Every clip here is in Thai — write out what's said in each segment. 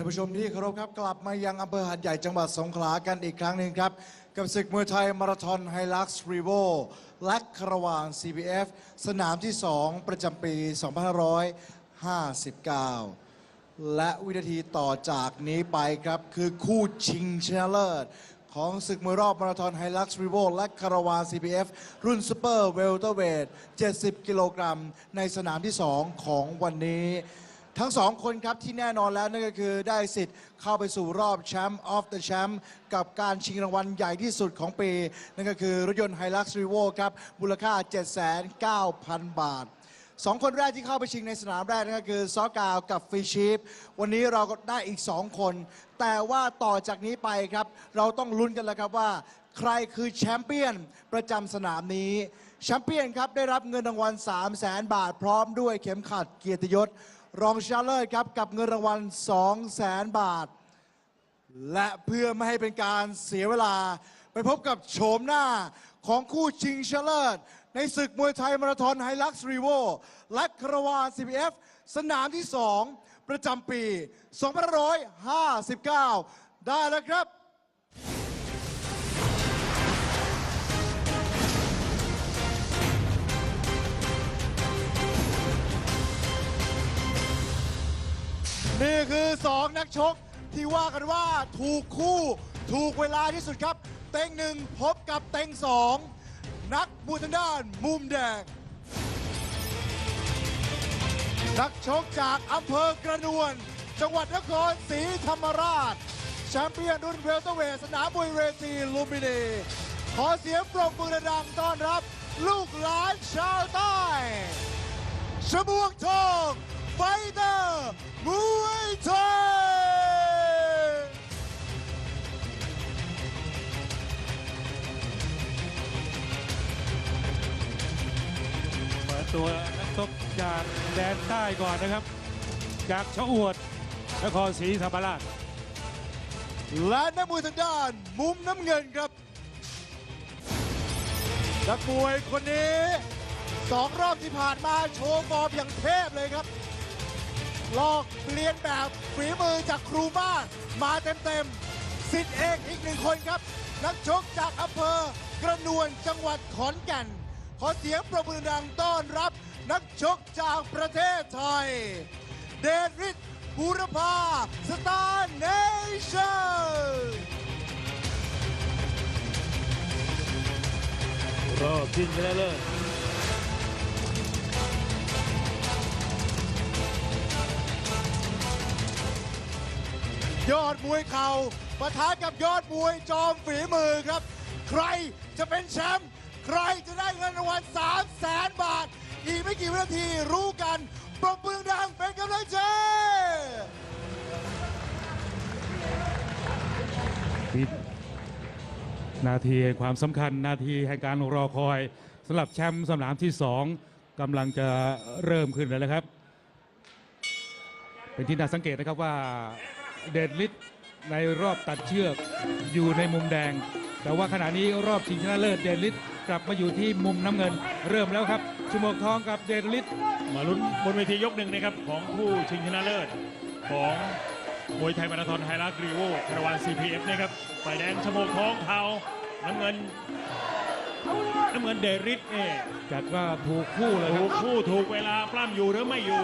ท่านผู้ชมที่เคารพครับกลับมายังอำเภอหาดใหญ่จังหวัดสงขลากันอีกครั้งหนึ่งครับ กับศึกมวยไทยมาราธอนไฮลักซ์รีโวและคาราวาน CBF สนามที่ 2 ประจำปี 2559 และวินาทีต่อจากนี้ไปครับ คือคู่ชิงชนะเลิศของศึกมวยรอบมาราธอนไฮลักซ์รีโวและคาราวาน CPF รุ่นซูเปอร์เวลเตอร์เวท70 กิโลกรัมในสนามที่ 2 ของวันนี้ ทั้งสองคนครับที่แน่นอนแล้วนั่นก็คือได้สิทธิ์เข้าไปสู่รอบแชมป์ออฟเดอะแชมป์กับการชิงรางวัลใหญ่ที่สุดของปี นั่นก็คือรถยนต์ไฮลักซ์รีโวครับมูลค่า 7,900 บาทสองคนแรกที่เข้าไปชิงในสนามแรกนั่นก็คือซอกาวกับฟีชีฟวันนี้เราก็ได้อีก 2 คน แต่ว่าต่อจากนี้ไปครับ เราต้องลุ้นกันแล้วครับว่า ใครคือแชมเปี้ยนประจำสนามนี้แชมเปี้ยนครับได้รับเงินรางวัล 3 0 0แสนบาทพร้อมด้วยเข็มขัดเกียรติยศ รองชนะเลิศครับกับเงินรางวัล 2 0 0แสนบาท และเพื่อไม่ให้เป็นการเสียเวลา ไปพบกับโฉมหน้าของคู่ชิงชนะเลิศ ในศึกมวยไทยมาราธอนไฮลักซ์รีโวและคาราวาน CPF สนามที่ 2 ประจำปี 2559 ได้แล้วครับ นี่คือ 2 นักชกที่ว่ากันว่าถูกคู่ถูกเวลาที่สุดครับ เต็งหนึ่งพบกับเต็งสองนักบูทางด้านมุมแดง นักชกจากอำเภอกระนวลจังหวัดนครศรีธรรมราช แชมเปี้ยนรุ่นเวลเตอร์เวทสนามมวยเวทีลุมพินีขอเสียงปรบมือดังต้อนรับ ลูกหลานชาวใต้ชมวกทอง ไฟเตอร์มวยไทยเปิดตัวนักชกจากแดนใต้ก่อนนะครับ จากชะอวดนครศรีธรรมราชและนักมวยทางด้านมุมน้ำเงินครับนักมวยคนนี้สองรอบที่ผ่านมาโชว์ฟอร์มอย่างเทพเลยครับ ลอกเลียนแบบฝีมือจากครูบ้านมาเต็มๆสิทธิเอกอีกหนึ่งคนครับ นักชกจากอำเภอกระนวลจังหวัดขอนแก่น ขอเสียงประมือดังต้อนรับ นักชกจากประเทศไทย เดชฤทธิ์บูรพาสตาร์เนชั่นรอบชิงชนะเลิศ ยอดมวยเข่าปะทะกับยอดมวยจอมฝีมือครับ ใครจะเป็นแชมป์ใครจะได้เงินรางวัล3 0 0แสนบาท อีกไม่กี่วินาทีรู้กันปรบมือดังเป็นกำลังใจวินาทีแห่งความสำคัญนาทีแห่งการรอคอยสำหรับแชมป์สนามที่2กำลังจะเริ่มขึ้นแล้วนะครับ เป็นที่น่าสังเกตนะครับว่า เดดลิทในรอบตัดเชือกอยู่ในมุมแดง แต่ว่าขณะนี้รอบชิงชนะเลิศเดดลิทกลับมาอยู่ที่มุมน้ำเงิน เริ่มแล้วครับชมวกทองกับเดดลิทมาลุ้นบนเวทียกหนึ่งนะครับของผู้ชิงชนะเลิศของมวยไทยมาราธอนไฮรักรีโวคาราวาน CPF นะครับฝ่ายแดงชโมกทองเทาน้ำเงินน้ำเงินเดริสเอจัดว่าถูกคู่เลยคถูรับกคู่ถูกเวลาปล้ำอยู่หรือไม่อยู่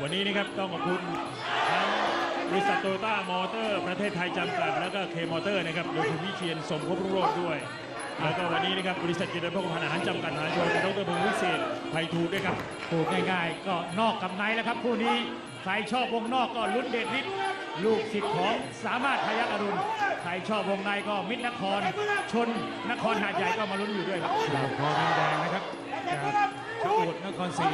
วันนี้นะครับต้องขอบคุณทั้ง บริษัทโตโยต้ามอเตอร์ ประเทศไทยจำกัด แล้วก็เคมอเตอร์นะครับโดยคุณวิเชียนสมภพรุ่งโรจน์ด้วย แล้วก็วันนี้นะครับบริษัทเจริญพกพันอาหารจำกัดมหาชนดรพงศ์วิเศษไพฑูรย์ด้วยครับพูดง่ายๆ ก็นอกกับในแล้วครับคู่นี้ใครชอบวงนอกก็ลุ้นเดชฤทธิ์ลูกศิษย์ของสามารถพยักอรุณใครชอบวงในก็มิตรนคร ชนนครหาดใหญ่ก็มาลุ้นอยู่ด้วยครับดาวคอน้ำแดงนะครับจากชะอวดนครศรี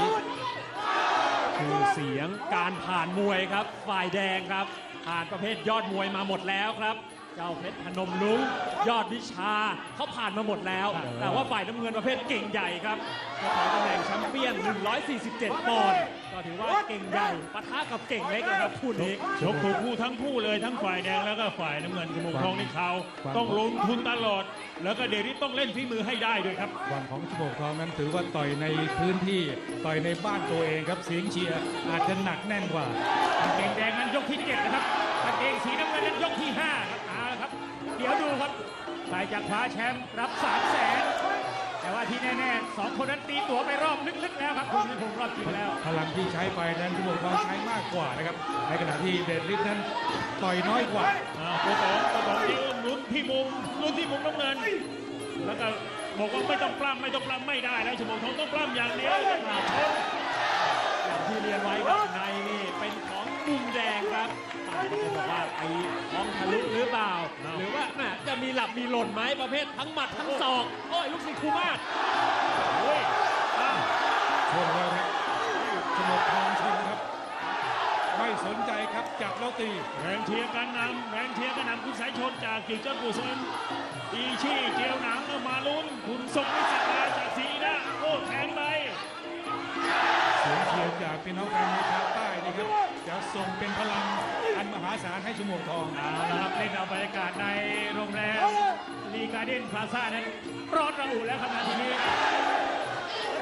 คือเสียงการผ่านมวยครับ ฝ่ายแดงครับ ผ่านประเภทยอดมวยมาหมดแล้วครับ เจ้าเพชรพนมลุงยอดวิชาเขาผ่านมาหมดแล้ว แต่ว่าฝ่ายน้ำเงินประเภทเก่งใหญ่ครับเจ้าของตำแหน่งแชมเปี้ยน 147 ปอนด์ ก็ถือว่าเก่งใหญ่ปะทะกับเก่งเล็กนะครับคู่นี้ชกถูกคู่ทั้งคู่เลยทั้งฝ่ายแดงแล้วก็ฝ่ายน้ำเงินจมูกทองนี่เขาต้องลงทุนตลอด แล้วก็เดริสต้องเล่นฝีมือให้ได้ด้วยครับฝั่งของชโบกทองนั้นถือว่าต่อยในพื้นที่ต่อยในบ้านตัวเองครับเสียงเชียร์อาจจะหนักแน่นกว่าเก่งแดงนั้นยกที่เจ็ดนะครับไปที่5ครับเอาละครับ เดี๋ยวดูครับใครจะคว้าแชมป์รับ3 0 0แสน แต่ว่าที่แน่ๆสองคนนั้นตีตั๋วไปรอบลึกๆแล้วครับคุณนิพงศ์รอบจริงแล้ว พลังที่ใช้ไปนั้นชั่วโมงทองใช้มากกว่านะครับ ในขณะที่เดดลิฟต์นั้นต่อยน้อยกว่าอ่าโกโตะโกโตะยืนลุ้นที่มุมลุ้นที่มุมน้ำเงิน แล้วก็บอกว่าไม่ต้องปล้ำไม่ต้องปล้ำไม่ได้แล้วชั่วโมงทองต้องปล้ำอย่างเดียวต้องหาชนอย่างที่เรียนไว้ครั มุมแดงครับบางคนจะบอกว่าไอ้ท้องทะลุหรือเปล่า หรือว่าแหมจะมีหลับมีหล่นไหมประเภททั้งหมัดทั้งศอก โอ้ยลูกศิษย์ครูมาศโอ้ยอ้าวชนแล้วครับชั่วโมงทองชนครับ ไม่สนใจครับจับแล้วตีแรงเชียร์กันนำแรงเชียร์กันนำคุณสายชนจากกิ่งจ้อนกุศลอีชี่เจียวหนังเอามาลุ้นคุณสมนิสักดาจากศรีนะโอ้แทงไปเสียงเชียร์จากพี่น้องแฟนมวยชาวใต้ นี่ครับจะส่งเป็นพลังอันมหาศาลให้ชั่วโมงทองเอาละครับเล่นเอาบรรยากาศในโรงแรมลีการ์เด้นพลาซ่านั้นร้อนระอุแล้วครับนาทีนี้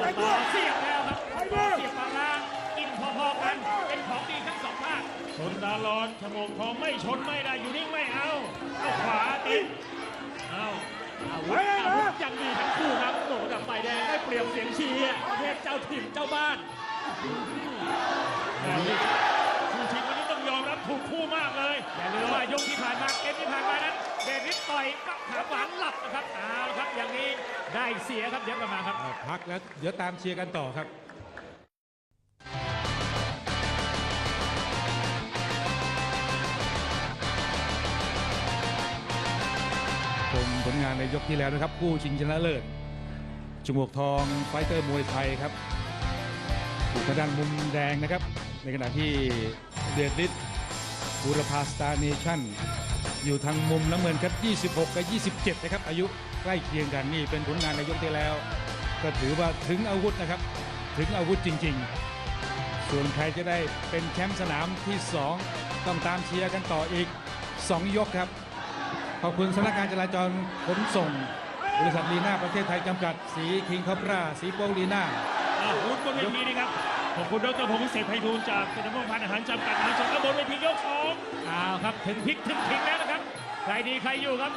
ต่อเสียบแล้วครับต่อเสียบปาลากินพอๆกันเป็นของดีทั้งสองภาคชนตลอดชั่วโมงทองไม่ชนไม่ได้อยู่นิ่งไม่เอาเอาขวาติดเอาอาวุธอาวุธยังดีทั้งคู่ครับโหนกับฝ่ายแดงได้เปรียบเสียงเชียร์ประเภทเจ้าถิ่นเจ้าบ้านแบบนี้ คู่ชิงวันนี้ต้องยอมรับถูกคู่มากเลยอย่าลืมว่ายกที่ผ่านมาเกมที่ผ่านมานั้นเดนิสต่อยปักขาหวานหลับนะครับเอาละครับอย่างนี้ได้เสียครับเดี๋ยวกลับมาครับเอาพักแล้วเดี๋ยวตามเชียร์กันต่อครับชมผลงานในยกที่แล้วนะครับผู้ชิงชนะเลิศจมวกทองไฟเตอร์มวยไทยครับถูก ทางด้านมุมแดงนะครับ ในขณะที่เดดลิสบูรพาสตาร์เนชั่นอยู่ทางมุมน้ำเงินครับ 26 กับ 27 นะครับ อายุใกล้เคียงกันนี่เป็นผลงานในยกที่แล้ว ก็ถือว่าถึงอาวุธนะครับ ถึงอาวุธจริง ๆ ส่วนใครจะได้เป็นแชมป์สนามที่ 2 ต้องตามเชียร์กันต่ออีก 2 ยกครับ ขอบคุณสำนักงานจราจรขนส่ง บริษัทลีน่าประเทศไทยจำกัด สีคิงคอปรา สีโปลีน่า วุ้นบนเวทีนะครับ ขอบคุณดรพงศ์วิเศษไพฑูรย์จากสถาบันพันอาหารจำกัดมหาชนครับบนเวทียกสองเอาครับ ถึงพลิกถึงพิงแล้วนะครับ ใครดีใครอยู่ครับ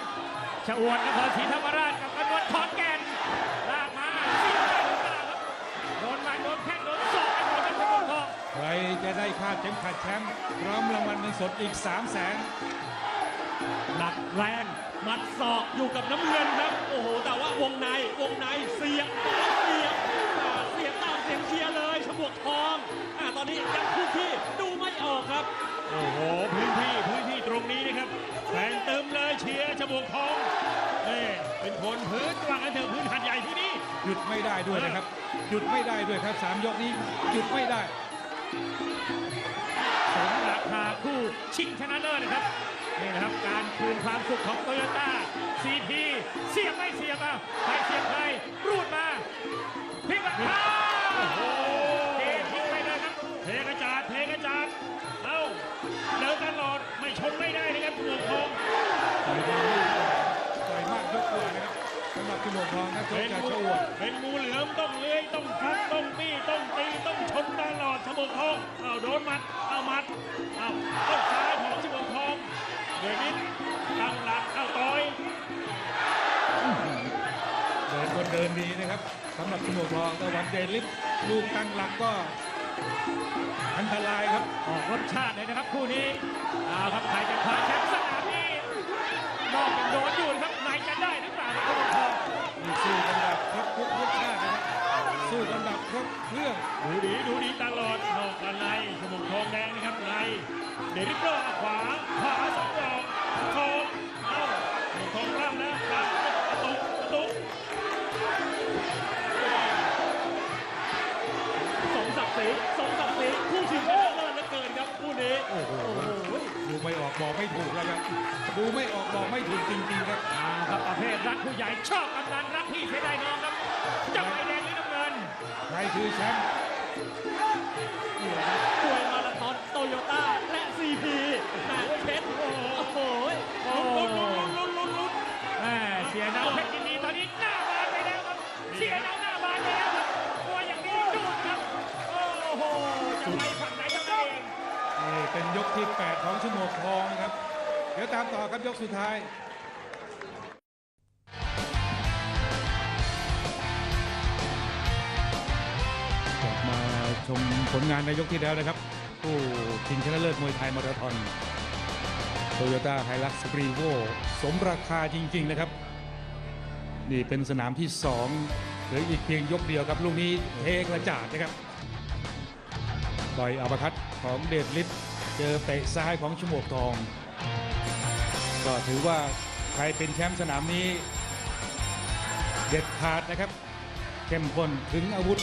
ชะอวดนครศรีธรรมราชกับกระนวลขอนแก่นลากมาเสียบได้หรือเปล่าครับโดนหมาโดนแข้งโดนศอกกันหมดครับคุณทองใครจะได้คาดเข็มขัดแชมป์พร้อมรางวัลเงินสดอีก3 0 0แสนหนักแรงหมัดศอกอยู่กับน้ำเงินครับ โอ้โห แต่ว่าวงในวงในเสียบเสียบ วกทองอ่าตอนนี้ยังคู่ที่ดูไม่ออกครับ โอ้โห พื้นที่พื้นที่ตรงนี้นะครับแฟนเติมเลยเชียร์ชบวกทองนี่เป็นคนพื้นวางกันเถอะพื้นหัดใหญ่ที่นี่หยุดไม่ได้ด้วยนะครับ หยุดไม่ได้ด้วยครับ3ยกนี้หยุดไม่ได้สมราคาคู่ชิงชนะเลิศนะครับนี่นะครับการคืนความสุขของโตโยต้าซีพีเสียบไม่เสียบอะใครเสียบใครรูดมาพลิกมา นไม่ได้นะครับชบวกทองต่อยมากต่อยมากยกกว่านะครับสำหรับชั่วโมงทองนักชกเป็นจากงูชะอวดเป็นงูเหลือมต้องเลื้อยต้องฟัดต้องปี้ต้องตีต้องชนตลอดชบวกทองเอาโดนหมัดเอาหมัดเอาต้นซ้ายของชบวกทองเดี๋ยวนี้ตั้งหลักเอาต่อยเดินคนเดินดีนะครับสำหรับชั่วโมงทองตะวันเดลิฟลูกตั้งหลักก็ อันตรายครับออกรสชาติเลยนะครับคู่นี้เอาครับใครจะคว้าแชมป์สนามนี้นอกจากโดนอยู่นะครับในจะได้หรือเปล่าครับคุณทองนี่สู้กันแบบครบทุกรสชาตินะครับสู้กันแบบครบเครื่องดูดีดูดีตลอดนอกกันในชมวกทองแดงนะครับในเดริปเปอร์ขวาขวาสองดอกทองเอ้าชมวกทองร่ำนะกระ สมศักดิ์ศรีคู่ชิงชนะเลิศเหลือเกินครับคู่นี้โอ้โหโอ้โหดูไม่ออกบอกไม่ถูกแล้วครับดูไม่ออกบอกไม่ถูกจริงๆครับเอาครับประเภทรักผู้ใหญ่ชอบกำนันรักพี่เสียดายน้องครับจะไปแดงหรือน้ำเงินใครคือแชมป์นี่แหละครับมวยมาราธอนโตโยต้าและซีพีแหมเพชรโอ้โหโอ้ลุ้นลุ้นลุ้นลุ้นลุ้นแม่เสียดาวเพชรยินดีตอนนี้หน้าบานไปแล้วครับเสียดาวหน้าบานไปแล้ว เป็นยกที่ 8 ของชั่วโมงทองนะครับ เดี๋ยวตามต่อครับยกสุดท้ายกลับมาชมผลงานในยกที่แล้วนะครับผู้ชิงชนะเลิศมวยไทยมาราธอนโตโยต้าไฮลักซ์รีโวสมราคาจริง ๆ นะครับ นี่เป็นสนามที่ 2หลืออีกเพียงยกเดียวครับ ลูกนี้เทกระจาดนะครับต่อยอัปคัตของเดชฤทธิ์ เจอเตะซ้ายของชมวกทอง ก็ถือว่าใครเป็นแชมป์สนามนี้ เด็ดขาดนะครับ เข้มข้นถึงอาวุธ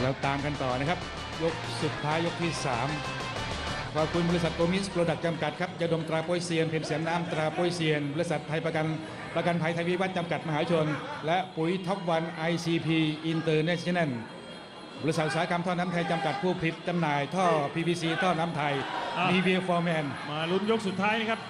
แล้วตามกันต่อนะครับ ยกสุดท้ายยกที่ 3 ขอบคุณบริษัทโกมิสโปรดักต์จำกัดครับยาดมตราโปยเซียน เพมเสียมน้ำตราโปยเซียน บริษัทไทยประกันประกันภัยไทยวิวัฒน์จำกัดมหาชน และปุ๋ยท็อปวัน ICP International บริษัทอุตสาหกรรมท่อน้ำไทยจำกัดผู้ผลิตจำหน่ายท่อ PVC ท่อน้ำไทย อะมีเวียฟอร์แมนมาลุ้นยกสุดท้ายนะครับ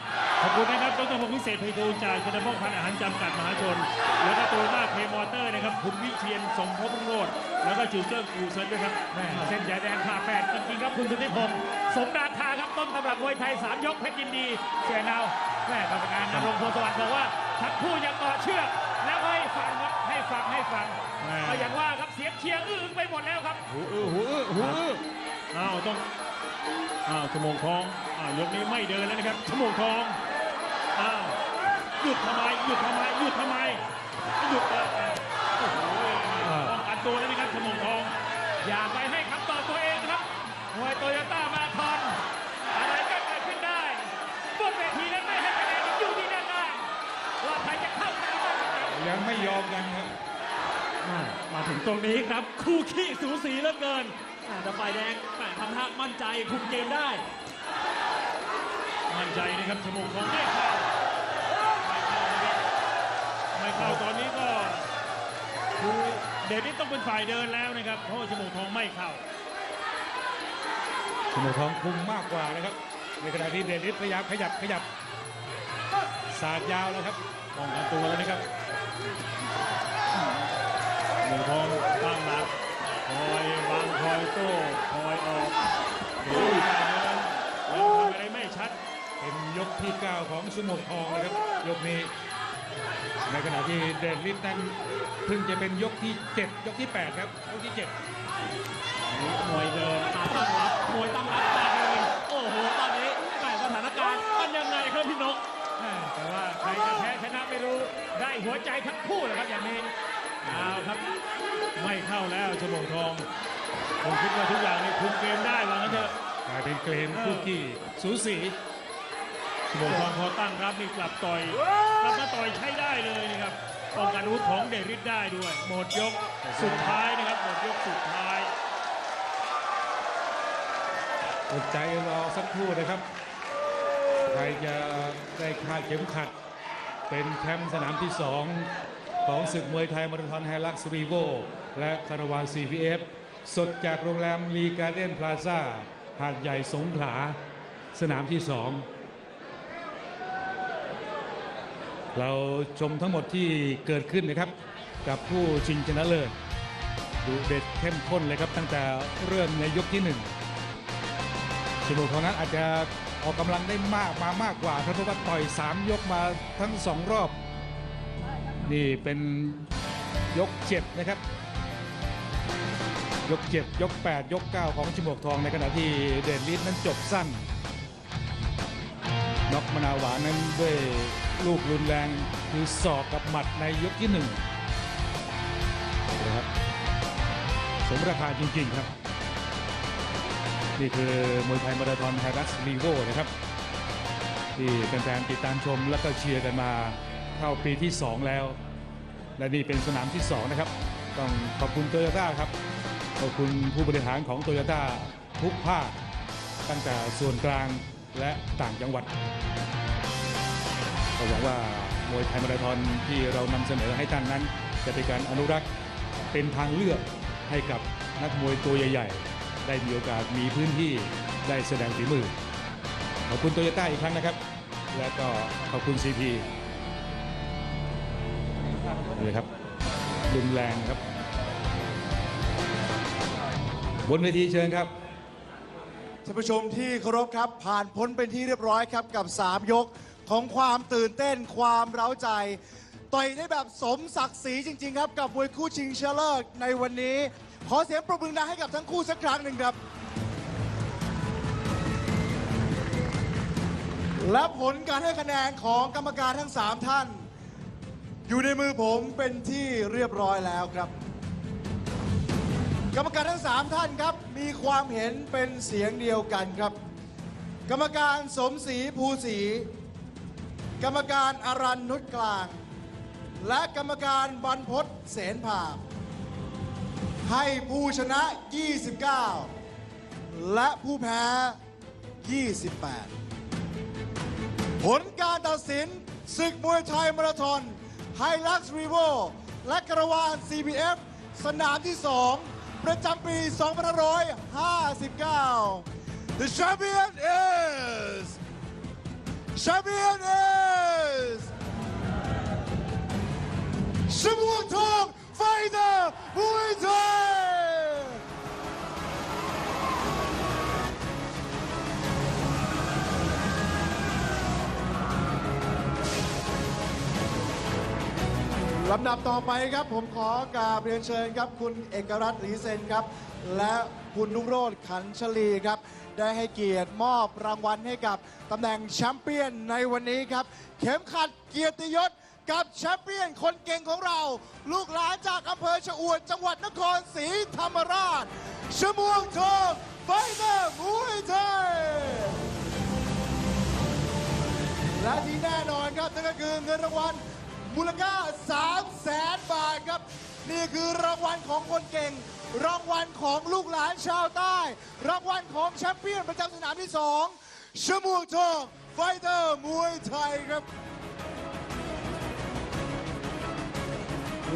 ขอบคุณนะครับดรพงศ์วิเศษไพฑูรย์จากธนาคารพันธ์อาหารจำกัดมหาชน แล้วก็โตโยต้าเคมอเตอร์นะครับ คุณวิเชียนสมภพรุ่งโรจน์แล้วก็จิวเจิ้งอูเซินด้วยครับแม่เส้นใหญ่แดงผ่าแปดจริงๆครับคุณสุทธิพงศ์สมราคาครับต้นตำรับมวยไทย 3 ยกเพชรยินดี เสียนาวแม่กรรมการนรงค์โพธิ์สวัสดิ์บอกว่าทั้งคู่ยังต่อเชือก ฟังให้ฟังแม่ก็อย่างว่าครับเสียงเชียร์อื้อไปหมดแล้วครับหูอื้อหูอื้อหูอื้ออ้าวต้องอ้าวชั่วโมงทองอ้าวยกนี้ไม่เดินแล้วนะครับชั่วโมงทองอ้าวหยุดทำไมหยุดทำไมหยุดทำไมหยุดเออโอ้โหป้องกันตัวแล้วนะครับชั่วโมงทอง อย่าไปให้คำตอบตัวเองครับมวยโตโยต้า ยังไม่ยอมกันครับอ่ามาถึงตรงนี้ครับคู่ขี้สูสีเหลือเกินอ่าแต่ฝ่ายแดงแหม่ทำท่ามั่นใจคุมเกมได้ มั่นใจนะครับชั่วโมงทองไม่เข้าไม่เข้านะครับไม่เข้าตอนนี้ก็คือเดวิดต้องเป็นฝ่ายเดินแล้วนะครับเพราะว่าชั่วโมงทองไม่เข้าชมวกทองคุมมากกว่านะครับ ในขณะที่เดชฤทธิ์พยายามขยับขยับสาดยาวแล้วครับป้องกันตัวแล้วนะครับ หมูทองตั้งหลักคอยวางคอยโต้คอยออกเดี๋ยวการเดินยังทำอะไรไม่ชัด เป็นยกที่ 9 ของสมุทรทองนะครับยกนี้ ในขณะที่เดนลิสนั้นเพิ่งจะเป็นยกที่ 7 ยกที่ 8 ครับยกที่7มวยเดินหาตั้งรับมวยตั้งรับ จะแพ้ชนะไม่รู้ได้หัวใจทั้งคู่เลยครับอย่างนี้เอาครับ ไม่เข้าแล้วชมงทองผมคิดว่าทุกอย่างนี่คุมเกมได้ว่างั้นเถอะกลายเป็นเกมคู่ขี้สูสีชั่วโมงทองพอตั้งรับนี่กลับต่อยกลับมาต่อยใช้ได้เลยนะครับป้องกันอาวุธของเดริดได้ด้วย หมดยกสุดท้ายนะครับหมดยกสุดท้ายอดใจรอสักครู่นะครับ ใครจะได้คาดเข็มขัด เป็นแชมป์สนามที่ 2 ของศึกมวยไทยมาราธอนไฮลักซ์รีโวและคาราวาน CPF สดจากโรงแรมลีการ์เด้นพลาซ่าหาดใหญ่สงขลาสนามที่ 2 เราชมทั้งหมดที่เกิดขึ้นนะครับ กับผู้ชิงชนะเลิศดูเด็ดเข้มข้นเลยครับตั้งแต่เริ่มในยกที่หนึ่งชิโนนั้นอาจจะ ออกกำลังได้มากมามากกว่าเพราะว่าต่อย 3 ยกมาทั้ง 2 รอบ นี่เป็นยก7นะครับ ยก7ยก 8 ยก 9 ของชิมวกทองในขณะที่เดนลิสนั้นจบสั้นน็อกมนาหวานนั้นด้วยลูกรุนแรงคือศอกกับหมัดในยกที่1นะครับสมราคาจริง ๆ ครับ นี่คือมวยไทยมาราธอนไทยรัสลีโวนะครับ ที่แฟนๆติดตามชมแล้วก็เชียร์กันมาเข้าปีที่ 2 แล้ว และนี่เป็นสนามที่ 2 นะครับ ต้องขอบคุณโตโยต้าครับ ขอบคุณผู้บริหารของโตโยต้าทุกภาค ตั้งแต่ส่วนกลางและต่างจังหวัดก็หวังว่ามวยไทยมาราธอนที่เรานำเสนอให้ท่านนั้น จะเป็นการอนุรักษ์เป็นทางเลือกให้กับนักมวยตัวใหญ่ ๆ ได้มีโอกาสมีพื้นที่ได้แสดงฝีมือ ขอบคุณโตโยต้าอีกครั้งนะครับ และก็ขอบคุณซีพีเลยครับรุนแรงครับ บนเวทีเชิญครับท่านผู้ชมที่เคารพครับ ผ่านพ้นเป็นที่เรียบร้อยครับกับ 3 ยกของความตื่นเต้นความเร้าใจ ต่อยได้แบบสมศักดิ์ศรีจริง ๆ ครับ กับมวยคู่ชิงเชนะเลิศในวันนี้ ขอเสียงปรบมือดังให้กับทั้งคู่สักครั้งหนึ่งครับ และผลการให้คะแนนของกรรมการทั้ง 3 ท่าน อยู่ในมือผมเป็นที่เรียบร้อยแล้วครับ กรรมการทั้ง 3 ท่านครับ มีความเห็นเป็นเสียงเดียวกันครับ กรรมการสมศรีภูศรีกรรมการอารันนุชกลาง และกรรมการบรรพศเสนภาพ ให้ผู้ชนะ 29 และผู้แพ้ 28 ผลการตัดสินศึกมวยไทยมาราธอนไฮลักซ์รีโวและกระวาน CBF สนามที่ 2 ประจำปี 2559 The champion is champion is ชมวกทอง ไฟเตอร์มวยไทยลำดับต่อไปครับผมขอกราบเรียนเชิญครับ คุณเอกรัตน์หลีเซนครับ และคุณนุ่งโรธขันชลีครับ ได้ให้เกียรติมอบรางวัลให้กับตำแหน่งแชมเปี้ยนในวันนี้ครับ เข็มขัดเกียรติยศ กับแชมเปี้ยนคนเก่งของเรา ลูกหลานจากอำเภอชะอวดจังหวัดนครศรีธรรมราชชมวงทองไฟเตอร์มวยไทยและที่แน่นอนครับนั่นก็คือเงินรางวัลมูลค่า 3 0 0แสนบาทครับ นี่คือรางวัลของคนเก่ง รางวัลของลูกหลานชาวใต้ รางวัลของแชมเปี้ยนประจำสนามที่ 2ชมวกทองไฟเตอร์มวยไทยครับ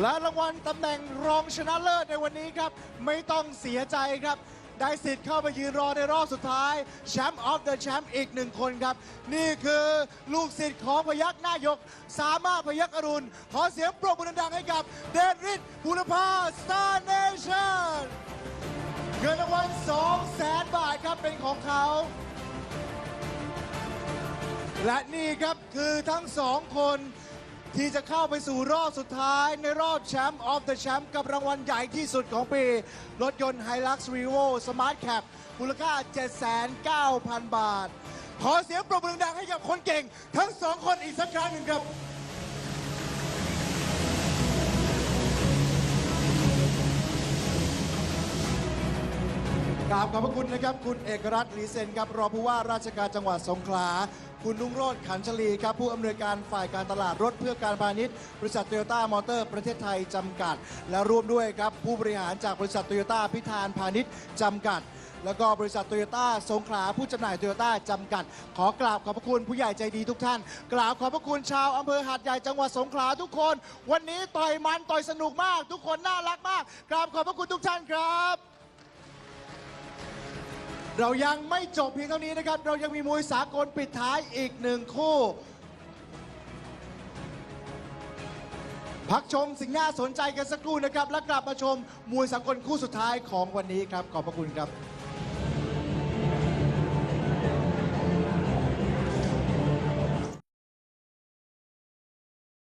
และรางวัลตำแหน่งรองชนะเลิศในวันนี้ครับ ไม่ต้องเสียใจครับ ได้สิทธิ์เข้าไปยืนรอในรอบสุดท้ายแชมป์ออฟเดอะแชมป์อีกหนึ่งคนครับ นี่คือลูกศิษย์ของพยักหน้ายก สามารถพยักอรุณ ขอเสียงปรบมือดังๆให้กับเดนริดบุรพาสตาร์เนชั่นเงินรางวัล2แสนบาทครับเป็นของเขา และนี่ครับคือทั้งสองคน ที่จะเข้าไปสู่รอบสุดท้ายในรอบแชมป์ออฟเดอะแชมป์กับรางวัลใหญ่ที่สุดของปี รถยนต์ Hilux Revo Smart Cap มูลค่า 79,000 บาท ขอเสียงปรบมือดังให้กับคนเก่ง ทั้งสองคนอีกสักครั้งหนึ่งครับกราบขอบพระคุณนะครับ คุณเอกรัตน์หลีเซนครับรองผู้ว่าราชการจังหวัดสงขลา คุณนุ่งโรธขันชลีครับผู้อำนวยการฝ่ายการตลาดรถเพื่อการพาณิชย์บริษัทโตโยต้ามอเตอร์ประเทศไทยจำกัด และร่วมด้วยครับผู้บริหารจากบริษัทโตโยต้าพิธานพาณิชย์จำกัด แล้วก็บริษัทโตโยต้าสงขลาผู้จำหน่ายโตโยต้าจำกัด ขอกราบขอบพระคุณผู้ใหญ่ใจดีทุกท่าน กราบขอบพระคุณชาวอำเภอหาดใหญ่จังหวัดสงขลาทุกคน วันนี้ต่อยมันต่อยสนุกมาก ทุกคนน่ารักมาก กราบขอบพระคุณทุกท่านครับ เรายังไม่จบเพียงเท่านี้นะครับ เรายังมีมวยสากลปิดท้ายอีกหนึ่งคู่ พักชมสิ่งน่าสนใจกันสักครู่นะครับ แล้วกลับมาชมมวยสากลคู่สุดท้ายของวันนี้ครับ ขอบพระคุณครับ